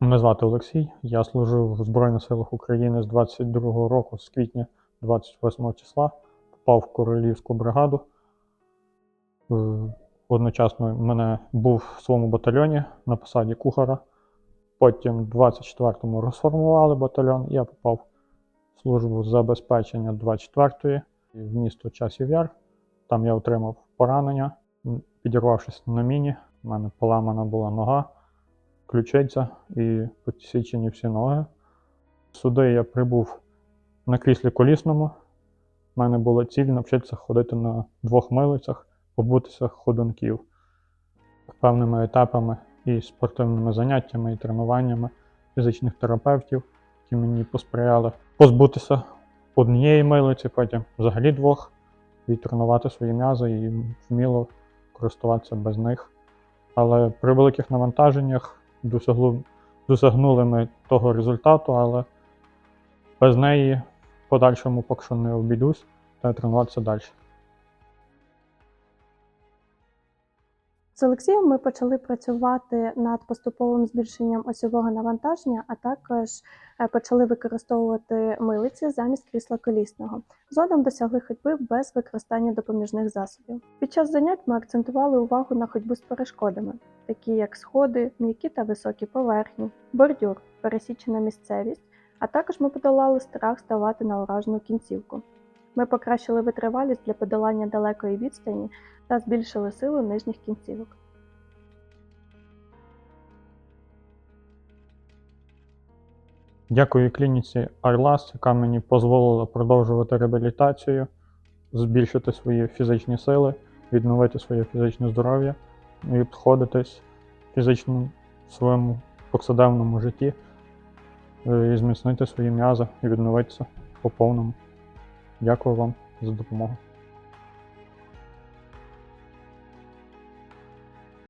Мене звати Олексій. Я служив в Збройних силах України з 22-го року, з квітня 28 числа. Попав в королівську бригаду. Е, Одночасно мене був в своєму батальйоні на посаді кухара. Потім в 24-му розформували батальйон. Я попав в службу забезпечення 24-ї в місто Часів Яр. Там я отримав поранення, підірвавшись на міні. У мене поламана була нога ключиця і посічені всі ноги. Сюди я прибув на кріслі колісному. У мене була ціль навчитися ходити на двох милицях, побутися ходунків певними етапами і спортивними заняттями, і тренуваннями фізичних терапевтів, які мені посприяли позбутися однієї милиці, потім взагалі двох, і тренувати свої м'язи і вміло користуватися без них. Але при великих навантаженнях досягли, досягнули ми того результату, але без неї в подальшому поки що не обійдусь та тренуватися далі. З Олексієм ми почали працювати над поступовим збільшенням осьового навантаження, а також е, почали використовувати милиці замість крісла колісного. Згодом досягли ходьби без використання допоміжних засобів. Під час занять ми акцентували увагу на ходьбу з перешкодами, такі як сходи, м'які та високі поверхні, бордюр, пересічена місцевість, а також ми подолали страх ставати на уражену кінцівку. Ми покращили витривалість для подолання далекої відстані та збільшили силу нижніх кінцівок. Дякую клініці Арлас, яка мені дозволила продовжувати реабілітацію, збільшити свої фізичні сили, відновити своє фізичне здоров'я і обходитись фізично в своєму повсякденному житті, е, і зміцнити свої м'язи і відновитися по повному. Дякую вам за допомогу.